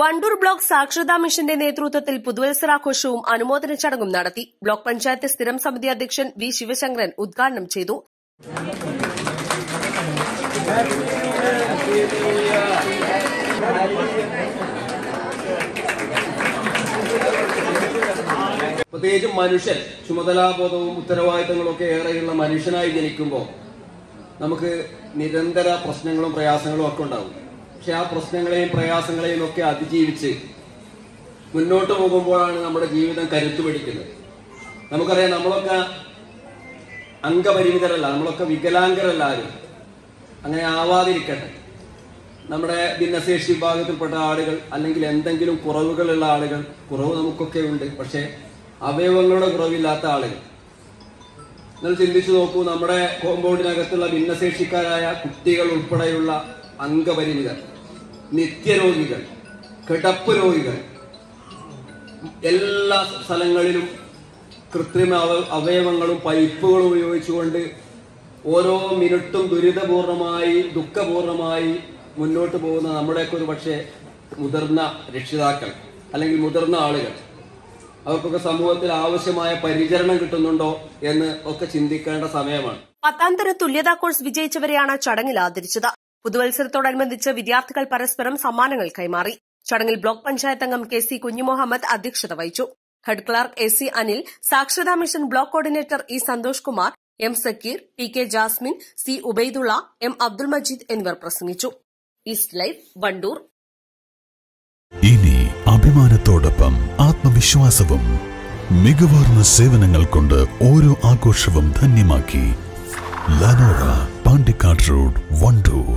Wandoor block സാക്ഷരതാ മിഷന്റെ നേതൃത്വത്തിൽ പുതുവത്സരാഘോഷവും അനുമോദന ചടങ്ങും നടത്തി. ബ്ലോക്ക് പഞ്ചായത്ത് സ്ഥിരം സമിതി അധ്യക്ഷൻ വി ശിവശങ്കരൻ ഉദ്ഘാടനം ചെയ്തു. പ്രത്യേകിച്ചും മനുഷ്യൻ ചുമതലാബോധവും ഉത്തരവാദിത്തങ്ങളും ഒക്കെ ഏറെയുള്ള മനുഷ്യനായി ജനിക്കുമ്പോൾ നമുക്ക് നിരന്തര പ്രശ്നങ്ങളും പ്രയാസങ്ങളും ഒക്കെ ഉണ്ടാവും. പക്ഷെ ആ പ്രശ്നങ്ങളെയും പ്രയാസങ്ങളെയും ഒക്കെ അതിജീവിച്ച് മുന്നോട്ട് പോകുമ്പോഴാണ് നമ്മുടെ ജീവിതം കരുത്തു പിടിക്കുന്നത് നമുക്കറിയാം നമ്മളൊക്കെ അംഗപരിമിതരല്ല നമ്മളൊക്കെ വികലാംഗരല്ല ആരും അങ്ങനെ ആവാതിരിക്കട്ടെ. നമ്മുടെ ഭിന്നശേഷി വിഭാഗത്തിൽപ്പെട്ട ആളുകൾ അല്ലെങ്കിൽ എന്തെങ്കിലും കുറവുകളുള്ള ആളുകൾ കുറവ് നമുക്കൊക്കെ ഉണ്ട് പക്ഷെ അവയവങ്ങളുടെ കുറവില്ലാത്ത ആളുകൾ. നിങ്ങൾ ചിന്തിച്ചു നോക്കൂ നമ്മുടെ കോമ്പൗണ്ടിനകത്തുള്ള ഭിന്നശേഷിക്കാരായ കുട്ടികൾ ഉൾപ്പെടെയുള്ള അംഗപരിമിതർ നിത്യരോഗികൾ കിടപ്പ് രോഗികൾ എല്ലാ സ്ഥലങ്ങളിലും കൃത്രിമ അവയവങ്ങളും പൈപ്പുകളും ഉപയോഗിച്ചുകൊണ്ട് ഓരോ മിനിറ്റും ദുരിതപൂർണമായി ദുഃഖപൂർണമായി മുന്നോട്ട് പോകുന്ന നമ്മുടെയൊക്കെ ഒരു പക്ഷേ മുതിർന്ന രക്ഷിതാക്കൾ അല്ലെങ്കിൽ മുതിർന്ന ആളുകൾ. അവർക്കൊക്കെ സമൂഹത്തിൽ ആവശ്യമായ പരിചരണം കിട്ടുന്നുണ്ടോ എന്ന് ഒക്കെ ചിന്തിക്കേണ്ട സമയമാണ്. പത്താം തര തുല്യതാ കോഴ്സ് വിജയിച്ചവരെയാണ് ചടങ്ങിൽ ആദരിച്ചത്. പുതുവത്സരത്തോടനുബന്ധിച്ച് വിദ്യാർത്ഥികൾ പരസ്പരം സമ്മാനങ്ങൾ കൈമാറി. ചടങ്ങിൽ ബ്ലോക്ക് പഞ്ചായത്ത് അംഗം കെ സി കുഞ്ഞുമുഹമ്മദ് അധ്യക്ഷത വഹിച്ചു. Head clerk A C Anil സാക്ഷരതാ mission block coordinator E Santhosh Kumar M Zakir T K Jasmine C Ubaidulla M Abdul Majeed എന്നിവർ പ്രസംഗിച്ചു. East life Wandoor. ഇനി അഭിമാനത്തോടൊപ്പം ആത്മവിശ്വാസവും മികവാർന്ന സേവനങ്ങൾ കൊണ്ട് ഓരോ ആഘോഷവും ധന്യമാക്കി. ലനോറ പാണ്ടിക്കാട് റോഡ് വണ്ടൂർ